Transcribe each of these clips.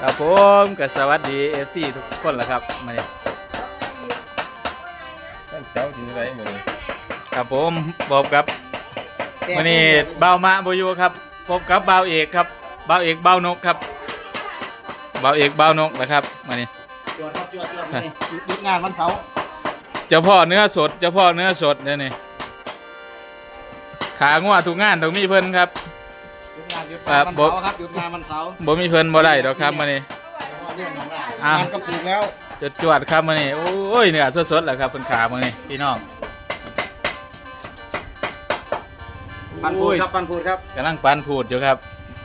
ครับผมก็สวัสดีเอฟซีทุกคนละครับมาเนี่ยท่านเซลถึงไรหมดเลยครับผมบอบครับวันนี้เบาวมาบอยูครับพบกับเบาวเอกครับเบาวเอกเบาวนกครับเบาวเอกเบาวนกนะครับมานี่จวดครับจวดจวดนี่หยุดงานวันเสาร์เจ้าพ่อเนื้อสดเจ้าพ่อเนื้อสดเนี่ยนี่ขางัวทุกงานต้องมีเพิ่นครับห ยุดงานหยุดครังานบวันเสาร์ครับหยุดงานวันเสาร์บ่มีเพิ่นบ่ได้ดอกครับมานี่เรื่องของงานอ้าวงานก็ปลูกแล้วจดจวดครับมานี่โอ้ยเนื้อสดๆแหละครับเพิ่นขามานี่พี่น้องปันพูดครับปันพูดครับกำลังปันพูดอยู่ครับ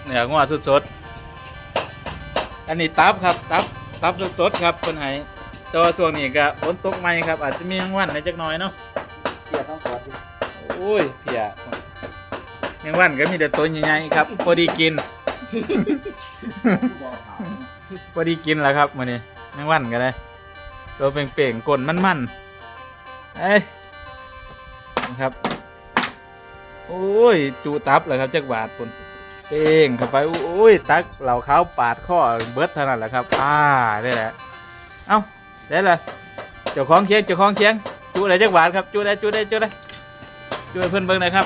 เนื้องัวสดๆอันนี้ตับครับตับตับสดๆครับเพิ่นให้แต่ว่าช่วงนี้ก็ฝนตกใหม่ครับ อาจจะมีทั้งวันในจักหน่อยเนาะเกี่ยวต้องขวดอยู่โอ้ยเพีย แมงวันก็มีแต่ตัวใหญ่ๆครับพอดีกิน พอดีกินแล้วครับมื้อนี้แมงวันก็ได้ตัวเป่งๆก้นมันๆเอ้ยนะครับ โอ้ย จูตับเลยครับจักบาทปุ่นเป่งเข้าไปโอ้ย ตักเหล่าเขาปาดข้อเบิดเท่านั้นแหละครับอ่าได้แหละเอ้าได้เลยเจ้าของเคียงเจ้าของเคียงจูได้จักบาทครับจูได้จูได้จูได้จูให้เพื่อนเบิ่งน่อยครับ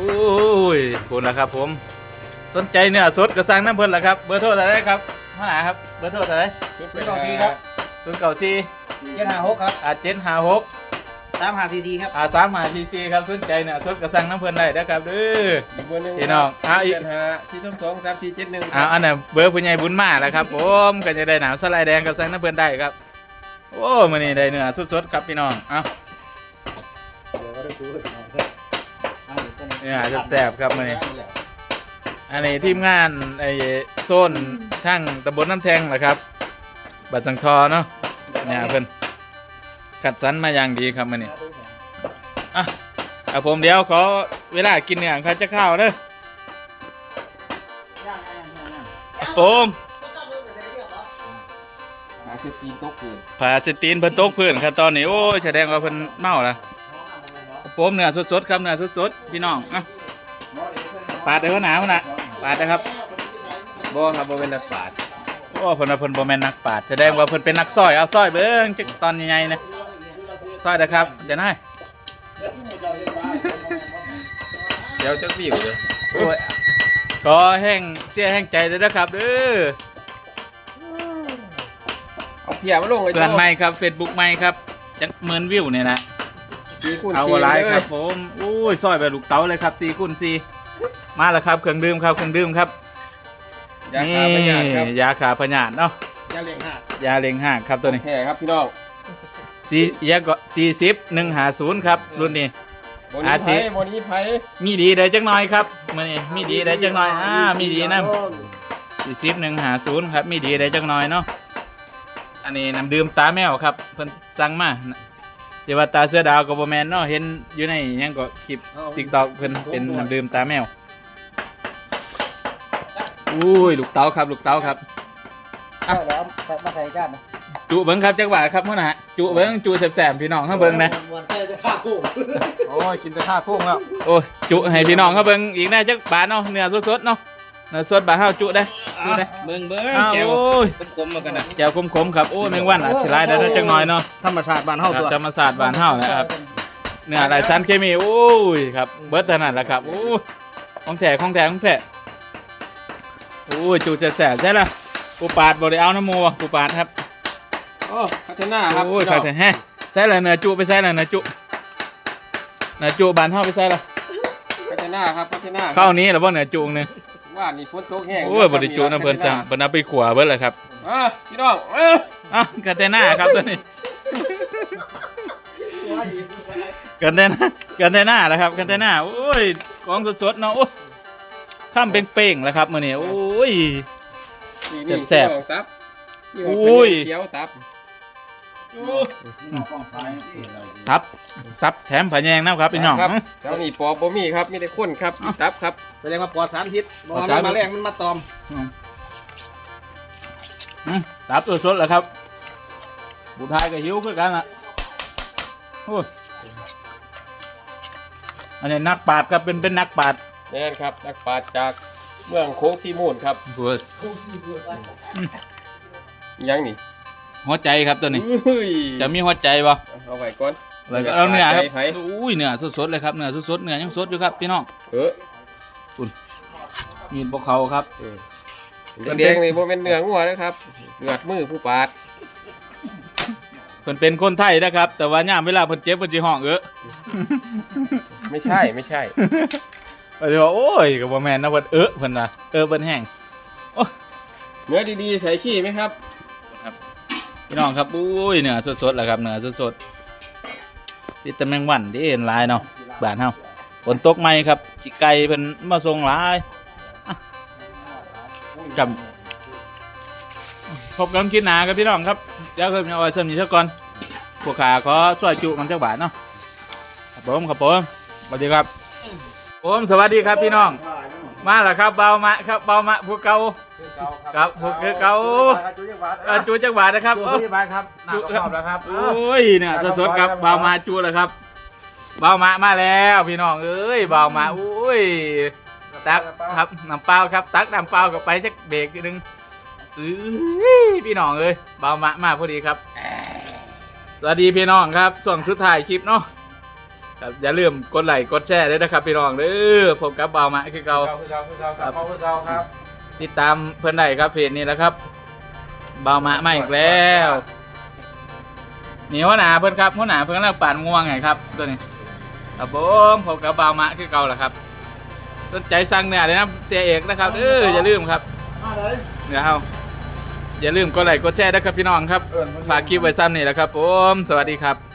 อ้ยคุณละครับ ผม สนใจเนื้อสดกระสังน้ำเพิ่นละครับ เบอร์โทรเท่าไหรครับมาหาครับ เบอร์โทรเท่าไหรศูนย์เก้าสี่ครับศูนย์เก้าสี่เจ็ดห้าหกครับอาเจ็ดห้าหกสามห้าสี่สี่ครับอาสามหาทีซีครับสนใจเนื้อสดกระสังน้ำเพิ่นได้นะครับเด้ออีกเบอร์หนึ่งพี่น้องอะอะอีอีกกห้าสี่สองสองสามสี่เจ็ดหนึ่งอ่าอันน่ะเบอร์ผู้ใหญ่บุญมาแล้วครับ ผมก็จะได้หนาวสไลด์แดงกระสังน้ำเพิ่นได้ครับ โอ้มื้อนี้ได้เนื้อสดๆครับพี่น้องเอ้าเดี๋ยวก็ได้ซื้อ เนี่ยแซ่บๆครับมื้อนี้อันนี้ทีมงานไอ้โซนทั้งตำบลน้ำแทงแหละครับ บัดสังทอเนาะเนี่ยเพิ่นคัดสรรมาอย่างดีครับมื้อนี้อะครับผมเดี๋ยวขอเวลากินเนี่ยเขาจะข้าวเด้อผมหาเซตีนตกเกินผ่าสตีนเพิ่นตกพื้นครับตอนนี้โอ้ยแสดงว่าเพิ่นเมาละ ผมเนื้อสดๆครับเนื้อสดๆพี่น้องอะปาดได้หัวหนาหัวหนาปาดนะครับบ่ครับบ่เป็นนักปราชญ์โอ้เพิ่นว่าเพิ่นบ่แม่นนักปาดแสดงว่าเพิ่นเป็นนักซอยเอาซอยเบิ่งจักตอนใหญ่ๆนะซอยนะครับจะได้เดี๋ยวจะวิวเลยโอ้ยขอแห้งเสียแห้งใจเลยนะครับเด้อเอาเพียมาลงเลยเพื่อนใหม่ครับ Facebook ใหม่ครับจักหมื่นวิวเนี่ยนะ สี่คูณเอาสี่อะไรเลยครับผมอุ้ยซอยแบบลูกเต๋าเลยครับ4คูณ4มาแล้วครับเครื่องดื่มครับเครื่องดื่มครับยาคาพยาธิครับยาขาพยาธิเนาะยาเลี้ยงห่านยาเล็งห่างครับตัวนี้แค่ครับพี่น้องสียาก็40 150ครับรุ่นนี้บนอานี้ทิไผ่บนนี้ไผ่มีดีได้จักหน่อยครับมื้อนี้มีดีได้จักหน่อยอ่ามีดีนะ40 150ครับมีดีได้จักหน่อยเนาะอันนี้น้ำดื่มตาแมวครับเพิ่นสั่งมา เดี๋ยวว่าตาเสื้อดาวก็บ่แม่นเนาะเห็นอยู่ในหยังก็คลิป TikTok เพิ่นเป็นน้ำดื่มตาแมวอุ้ยลูกเต๋าครับลูกเต๋าครับเอาแล้วเอามาใส่จานนะจุเบิ้งครับจักบาทครับมื้อนะฮะจุเบิ้งจุแสบๆพี่น้องเขาเบิ้งนะวันเซ่จะฆ่าคู่โอ้ยกินแต่ข้าวโค้งแล้ว โอ้ยจุให้พี่น้องเขาเบิ้งอีกแน่จักบาทเนาะเนื้อสดๆเนาะเนื้อสดบาทเฮาจุได้ จุได้เบิ่งเบิ่งอ้าวแก้วโอ้ยคมๆมากันนะแจ่วขมๆครับโอ้ยแมงวันอาจสิหลายได้เนาะจักหน่อยเนาะธรรมชาติบ้านคเฮารับตัวธรรมศาสตร์บ้านเฮานะครับเนื้อหลายชั้นเคมีโอ้ยครับเบิดเท่านั้นแหละครับโอ้ยของแท้ของแท้ของแท้โอ้ยจุแสบๆใช่ล่ะปูปาดบ่ได้เอาน้ำหมูว่ะปูปาดครับโอ้พัฒนาครับโอ้ยพี่ขาน้ดองแต่แฮะใส่ละเนื้อจุไปใส่ละเนื้อจุเนื้อจุบานเฮาไปใส่ละพัฒนาครับพัฒนาเข้านี้แล้วบ่เนื้อจุงหนึง ว่านี่ฝนตกแห้งโอ้ยบ่ได้จุนะเพิ่นสั่งเพิ่นเอาไปขัวเบิดเลยครับอะพี่น้องเอ้ยอ้าวกันแต่หน้าครับตัวนี้กันแต่หน้ากันแต่หน้าแล้วครับกันแต่หน้าโอ้ยของสดๆเนาะโอ้ยข้ามเป่งๆแล้วครับมื้อนี้โอ้ย นี่นี่แซ่บๆ พี่น้องตับนี่โอ้ยเขียวตับ ทับทับแถมผาแยงนะครับพี่น้อง ครับแล้วนี่ปอบบ่มีครับมีแต่ข้นครับตับครับ แสดงว่าปลอดสารพิษบ่ปลอดว่าสารมันมาแรงมันมาตอมอืมตับตัวสดแล้วครับผู้ทายก็หิวคือกันล่ะโอ้ยอันนี้นักปราดครับเป็นเป็นนักปราดแน่นครับ นักปราชญ์จากเมืองโค้งซีมูนครับพูดคงสี่บัวไปอิหยังนี่ หัวใจครับตัวนี้ อุ้ยจะมีหัวใจบ่เอาไว้ก่อนแล้วก็เอาเนื้อครับใจไผอุ้ยเนื้อสดๆเลยครับเนื้อสดๆเนื้อยังสดอยู่ครับพี่น้องเออมีนพวกเขาครับเออแดงๆนี่บ่แม่นเนื้องัวนะครับเลือดมือผู้ปาดเพิ่นเป็นคนไทยนะครับ แต่ว่าย่ามเวลาเพิ่นเจ็บเพิ่นสิห้องเออไม่ใช่ไม่ใช่เพิ่นสิว่าโอ้ยก็บ่แม่นนะเพิ่นเออเพิ่นน่ะเออเพิ่นแห้งเนื้อดีๆใส่ขี้ไหมครับ พี่น้องครับอุ้ยเนื้อสดๆแหละครับเนื้อสดๆนี่ต่แมงวันที่เห็นลายเนาะบานเฮาฝนตกไหมครับจิไก่เพิ่นมาส่งหลายอะกับพบกันคิดหนาครับพี่น้องครับเจ้าเพิ่มเอาไว้เสริมนี้ซะก่อนพวกขาขอช่วยจุมันจักบาทเนาะครับผมครับผมสวัสดีครับผมสวัสดีครับพี่น้อง มาแล้วครับเบามะครับเบามะผู้เก่า ครับผมคือเก่าจุจังหวัดเอ่อจูจักบาทนะครับจุเอ้าพยาบาลครับหน้าก็พร้อมแล้วครับ โอ้ยเนี่ยสดๆครับเบาวมาจูแล้วครับเบาวมามาแล้วพี่น้องเอ้ยเบาวมาอุ้ยตักครับน้ำเปล่าครับ ตักน้ำเปล่ากับไปจักเบรกนิดนึงเอ้ยพี่น้องเอ้ยเบาวมามาพอดีครับ สวัสดีพี่น้องครับส่วนสุดท้ายคลิปเนาะครับอย่าลืมกดไลค์กดแชร์ด้วยนะครับพี่น้องเด้อผมกับเบาวมาคือเก่าคือเราคือเราครับคือเราครับ ติดตามเพื่อนได้ครับเพจนี้แหล้วครับเบาวมามาอีกแล้วนี่หัวหน้าเพื่อนครับหัวหน้าเพื่อนกำลังปั่นง่วงไงครับตัวนี้ครับผมผมกับเบาวมาคือเก่าแหละครับสนใจสั่งเนี่ยเลยนะเสียเอกนะครับเอออย่าลืมครับมาเลยเดี๋ยวเฮาอย่าลืมกดไลค์กดแชร์นะครับพี่น้องครับ เอิ้นฝากคลิปไว้ซ้ำนี่แหละครับผม สวัสดีครับ